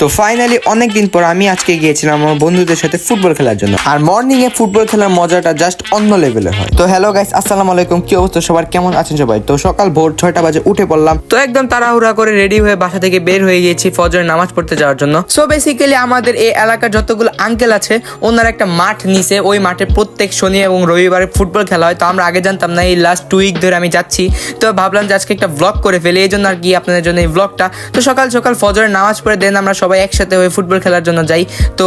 তো ফাইনালি অনেক দিন পর আমি আজকে গিয়েছিলাম আমার বন্ধুদের সাথে ফুটবল খেলার জন্য। আর মর্নিং এ ফুটবল খেলার মজাটা জাস্ট অন্য লেভেলে হয়। তো হ্যালো গাইস আসসালামু আলাইকুম, কি অবস্থা সবার? কেমন আছেন সবাই? তো সকাল ভোর ছয়টা বাজে উঠে পড়লাম। তো একদম তাড়াহুড়া করে রেডি হয়ে বাসা থেকে বের হয়ে গিয়েছি ফজরের নামাজ পড়তে যাওয়ার জন্য। সো বেসিক্যালি আমাদের এই এলাকার যতগুলো আঙ্কেল আছে, ওনার একটা মাঠ নিচে ওই মাঠে প্রত্যেক শনি এবং রবিবারে ফুটবল খেলা হয়। তো আমরা আগে জানতাম না, এই লাস্ট টু উইক ধরে আমি যাচ্ছি। তো ভাবলাম যে আজকে একটা ব্লগ করে ফেলি। এই জন্য আর কি আপনাদের জন্য এই ব্লগটা তো সকাল সকাল ফজরের নামাজ পড়ে দেন আমরা সবাই একসাথে হয়ে ফুটবল খেলার জন্য যাই। তো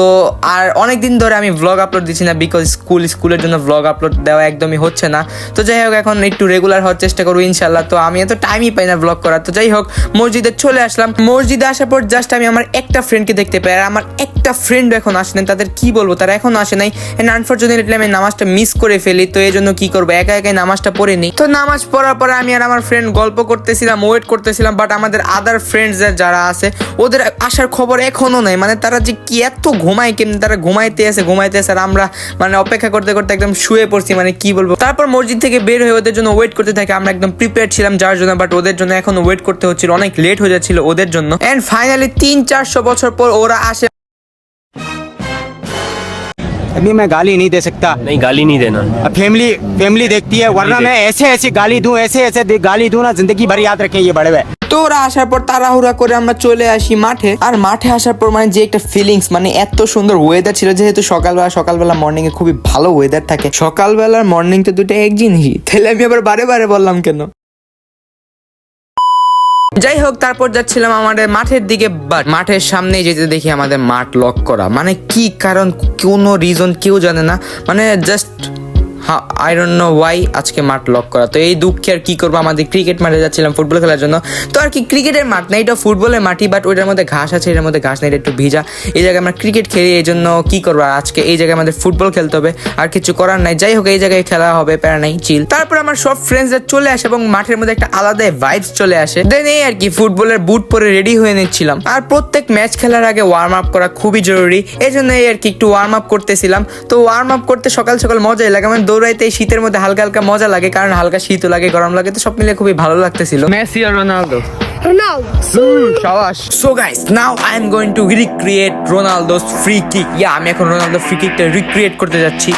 আর অনেক দিন ধরে আমি ব্লগ আপলোড দিচ্ছি না বিকজ স্কুল স্কুলের জন্য ব্লগ আপলোড দেওয়া একদমই হচ্ছে না। তো যাই হোক, এখন একটু রেগুলার হওয়ার চেষ্টা করব ইনশাল্লাহ তো আমি এত টাইমই পাই না ব্লগ করার। তো যাই হোক, মসজিদে চলে আসলাম। মসজিদে আসার পর জাস্ট আমি আমার একটা ফ্রেন্ডকে দেখতে পাই। আর আমার একটা ফ্রেন্ড এখন আসে নাই। তাদের কি বলব? তারা এখন আসে নাই। এন্ড আনফর্চুনেটলি আমি নামাজটা মিস করে ফেলি। তো এই জন্য কি করব? একা একাই নামাজটা পড়ে নিই। তো নামাজ পড়ার পরে আমি আর আমার ফ্রেন্ড গল্প করতেছিলাম ওয়েট করতেছিলাম। বাট আমাদের আদার ফ্রেন্ডস যারা আছে, ওদের আসার খবর এখনো নেই মানে তারা যে কি এত ঘুমায় কেমনি তারা ঘুমাইতে আছে ঘুমাইতে আছে আর আমরা মানে অপেক্ষা করতে করতে একদম শুয়ে পড়ছি মানে কি বলবো তারপর মসজিদ থেকে বের হয়ে ওদের জন্য ওয়েট করতে থাকি আমরা একদম প্রিপেয়ার ছিলাম যাওয়ার জন্য বাট ওদের জন্য এখন ওয়েট করতে হচ্ছিল অনেক লেট হয়ে যাচ্ছিল ওদের জন্য এন্ড ফাইনালি তিন চারশো বছর পর ওরা আসে अभी मैं गाली नहीं दे सकता नहीं गाली नहीं देना अब फैमिली फैमिली देखती है वरना मैं ऐसे ऐसे गाली दूं ऐसे ऐसे दे- गाली दूं ना जिंदगी भर याद रखें ये बड़े हुए তো ওরা আসার পর তাড়াহুড়া করে আমরা চলে আসি মাঠে। আর মাঠে আসার পর মানে যে একটা ফিলিংস মানে এত সুন্দর ওয়েদার ছিল, যেহেতু সকালবেলা সকালবেলা মর্নিং এ খুবই ভালো ওয়েদার থাকে। সকালবেলার মর্নিং তো দুটো এক জিনিসই তাহলে আমি আবার বারে বারে বললাম কেন? যাই হোক, তারপর যাচ্ছিলাম আমাদের মাঠের দিকে বাট মাঠের সামনে যেতে দেখি আমাদের মাঠ লক করা। মানে কি কারণ, কোনো রিজন কেউ জানে না। মানে just I don't know why আজকে মাঠ লক করা। তো এই দুঃখে আর কি করব? আমাদের ক্রিকেট মাঠে যাচ্ছিলাম ফুটবল খেলার জন্য। তো আর কি ক্রিকেটের মাঠ না, এটা ফুটবলের মাটি বাট ওইটার মধ্যে ঘাস আছে, এটার মধ্যে ঘাস নেই, এটা একটু ভিজা। এই জায়গায় আমরা ক্রিকেট খেলি, এই জন্য কী করব? আর আজকে এই জায়গায় আমাদের ফুটবল খেলতে হবে। আর কিছু করার নাই। যাই হোক, এই জায়গায় খেলা হবে, প্যারা নাই চিল তারপর আমার সব ফ্রেন্ডসরা চলে আসে এবং মাঠের মধ্যে একটা আলাদা ভাইবস চলে আসে। দেন এই আর কি ফুটবলের বুট পরে রেডি হয়ে নিচ্ছিলাম। আর প্রত্যেক ম্যাচ খেলার আগে ওয়ার্ম আপ করা খুবই জরুরি। এই জন্য এই আর কি একটু ওয়ার্ম আপ করতেছিলাম। তো ওয়ার্ম আপ করতে সকাল সকাল মজাই লাগে। মানে দৌড়াইতে শীতের মধ্যে হালকা হালকা মজা লাগে কারণ হালকা শীতও লাগে গরম লাগে তো সব মিলে খুবই ভালো লাগতেছিল। Messi R Ronaldo. So guys now I am going to recreate Ronaldo's free kick yeah আমি এখন রোনালদো ফ্রি কিকটা রিক্রিয়েট করতে যাচ্ছি।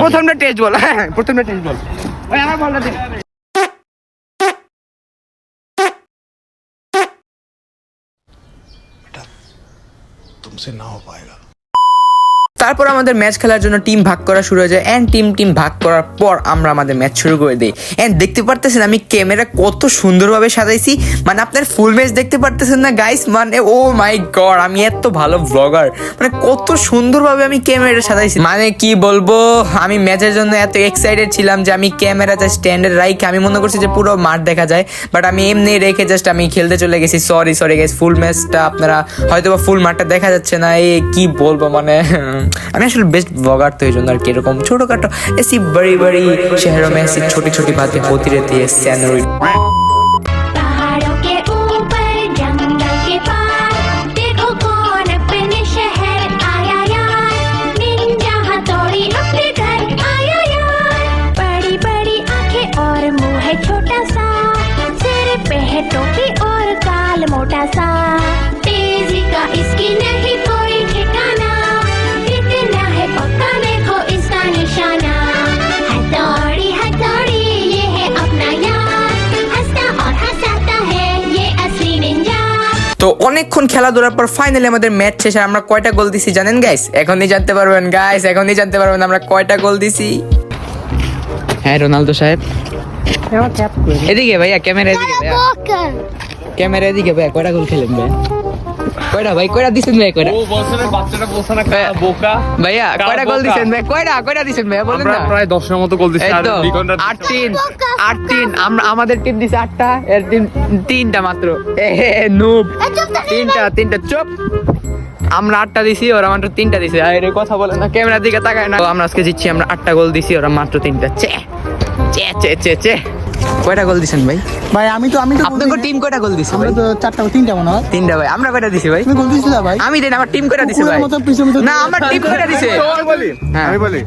প্রথমটা টেস্ট বল হ্যাঁ প্রথমটা টেস্ট বল। ওই আমার বলটা तुमसे ना हो पाएगा। তারপর আমাদের ম্যাচ খেলার জন্য টিম ভাগ করা শুরু হয়ে যায় অ্যান্ড টিম টিম ভাগ করার পর আমরা আমাদের ম্যাচ শুরু করে দিই। অ্যান্ড দেখতে পারতেছেন আমি ক্যামেরা কত সুন্দরভাবে সাজাইছি। মানে আপনার ফুল ম্যাচ দেখতে পারতেছেন না গাইস মানে ও মাই গড আমি এত ভালো ব্লগার মানে কত সুন্দরভাবে আমি ক্যামেরা সাজাইছি। মানে কি বলব, আমি ম্যাচের জন্য এত এক্সাইটেড ছিলাম যে আমি ক্যামেরাতে স্ট্যান্ডার্ড রাইখে, আমি মনে করছি যে পুরো মাঠ দেখা যায়। বাট আমি এমনি রেখে জাস্ট আমি খেলতে চলে গেছি। সরি সরি গাইস ফুল ম্যাচটা আপনারা হয়তো বা ফুল মাঠটা দেখা যাচ্ছে না। এ কি বলব মানে আমি আসলে বেস্ট ব্লগার তো এই জন্য আর কি এরকম ছোটখাটো এসি বড়ি বড়ি শহরোं में ऐसी छोटी छोटी बातें होती रहती है सैनोरी पहाड़ों के ऊपर जंगल के पार देखो कौन अपने शहर आया यार निंजा हथौड़ी अपने घर आया यार बड़ी बड़ी आंखें और मुंह है छोटा सा सिर पे है टोपी और काल मोटा सा অনেকক্ষণ খেলাধুলার পর ফাইনালি আমাদের ম্যাচ শেষে আমরা কয়টা গোল দিছি জানেন গাইস এখনই জানতে পারবেন গাইস এখনই জানতে পারবেন আমরা কয়টা গোল দিছি। হ্যাঁ রোনালদো সাহেব। এদিকে ভাইয়া ক্যামেরা এদিকে ভাইয়া। ক্যামেরা এদিকে ভাইয়া কয়টা গোল খেলেন ভাই কয়টা ভাই? কয়টা দিছেন ভাই? কয়টা? ও বাচ্চাটা বলছে না বোকা? ভাইয়া কয়টা গোল দিছেন ভাই? কয়টা কয়টা দিছেন ভাইয়া? বলেন আমরা না। প্রায় দশের মতো গোল আর লিগনটা আট তিন আট তিন আমরা আমাদের টিম দিছে আটটা এর টিম তিনটা মাত্র। এ নুব তিনটা তিনটা চুপ। আমরা আটটা দিছি ওরা মাত্র তিনটা দিছে। আর কথা বলে না ক্যামেরার দিকে তাকায় না। আমরা আজকে জিতছি আমরা আটটা গোল দিছি ওরা মাত্র তিনটা। চে চে চে চে চে। কয়টা গোল দিছেন ভাই? ভাই আমি তো আমি তো আপনাকে টিম কয়টা গোল দিছে আমরা তো চারটা তিনটা মনে হয়। তিনটা ভাই। আমরা কয়টা দিছি ভাই? তুমি গোল দিছিল ভাই। আমি দেন আমার টিম কয়টা দিছে ভাই? মতো পিছু পিছু না আমার টিম কয়টা দিছে? আমি বলি হ্যাঁ। আমি বলি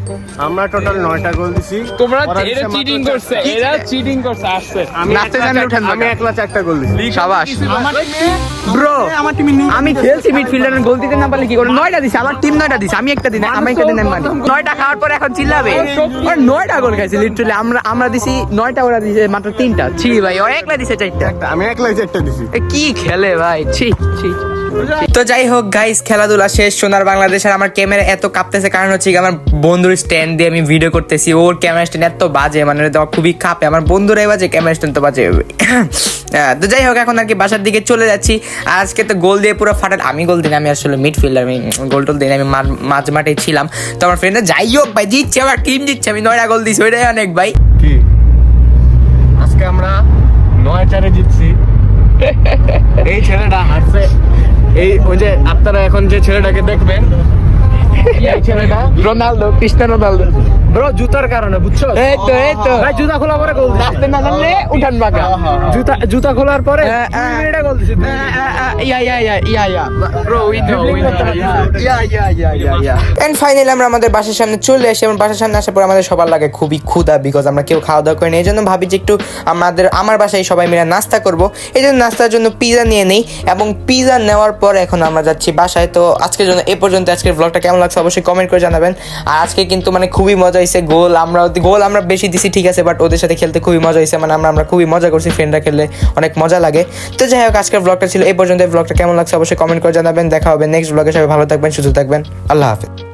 আমরা টোটাল নয়টা গোল দিছি। তোমরা এরা চিটিং করছে এরা চিটিং করছে আসছে। আমি নাচতে একলা জানলে আমি একলা চারটা গোল দিছি। সাবাস। ব্রো আমার টিমে আমি খেলছি মিডফিল্ডারের গোল দিতে না পারলে কি করে নয়টা দিছে আমার টিম নয়টা দিছে আমি একটা দিন আমি একটা দিন মানে নয়টা খাওয়ার পর এখন চিল্লাবে। নয়টা গোল খাইছে লিটারালি আমরা আমরা দিছি নয়টা ওরা দিছে মাত্র তিনটা। ছি ভাই ও একলা দিছে চারটা। আমি একলাই চারটা দিছি। কি খেলে ভাই? ছি ছি তো যাই হোক গাইস খেলাধুলা শেষ সোনার বাংলাদেশ আর আমার ক্যামেরা এত কাঁপতেছে কারণ হচ্ছে কি আমার বন্ধুর স্ট্যান্ড দিয়ে আমি ভিডিও করতেছি। ওর ক্যামেরা স্ট্যান্ড এত বাজে মানে খুবই কাঁপে। আমার বন্ধুরাই বাজে ক্যামেরা স্ট্যান্ড তো বাজে। আহ, তো যাই হোক এখন আর কি বাসার দিকে চলে যাচ্ছি। আজকে তো গোল দিয়ে পুরো ফাটাল আমি গোল দিন আমি আসলে মিডফিল্ডার আমি গোল টোল দিন আমি মা- মাঝ মাঠে ছিলাম। তো আমার ফ্রেন্ডরা যাই হোক ভাই জিতছে আমার টিম জিতছে আমি নয়টা গোল দিচ্ছি ওইটাই অনেক ভাই। কি? আজকে আমরা নয় চারে জিতছি। এই ছেলেটা হারছে। এই ওই যে আপনারা এখন যে ছেলেটাকে দেখবেন এই ছেলেটা রোনালদো ক্রিস্টিয়ানো রোনালদো। ব্রো জুতার কারণে বুঝছ? এই তো এই তো। ভাই জুতা খোলা পরে গোল রাস্তা না জানলে উঠান বাঁকা। জুতা জুতা খোলার পরে হ্যাঁ, হ্যাঁ। মিনিটে গোল দিছে yeah, yeah, yeah, yeah, yeah. Bro, we know, we know. Yeah, yeah, yeah, yeah, yeah. And finally আমরা আমাদের বাসার সামনে চলে আসি এবং বাসার সামনে আসার পর আমাদের সবার লাগে খুবই ক্ষুধা বিকজ আমরা কেউ খাওয়া দাওয়া করিনি। এই জন্য ভাবি যে একটু আমাদের আমার বাসায় সবাই মিলে নাস্তা করব। এই জন্য নাস্তার জন্য পিজা নিয়ে নেই এবং পিজা নেওয়ার পর এখন আমরা যাচ্ছি বাসায়। তো আজকের জন্য এ পর্যন্ত আজকের ব্লগটা কেমন লাগছে অবশ্যই কমেন্ট করে জানাবেন। আর আজকে কিন্তু মানে খুবই মজা হয়েছে, গোল আমরা গোল আমরা বেশি দিছি, ঠিক আছে বাট ওদের সাথে খেলতে খুবই মজা হয়েছে। মানে আমরা আমরা খুবই মজা করছি ফ্রেন্ডরা খেললে অনেক মজা লাগে। তো যাই হোক, আজকের ব্লগটা ছিল এই পর্যন্ত ব্লগটা কেমন লাগছে অবশ্যই কমেন্ট করে জানাবেন। দেখা হবে নেক্সট ব্লগে সবাই ভালো থাকবেন, সুস্থ থাকবেন। আল্লাহ হাফেজ।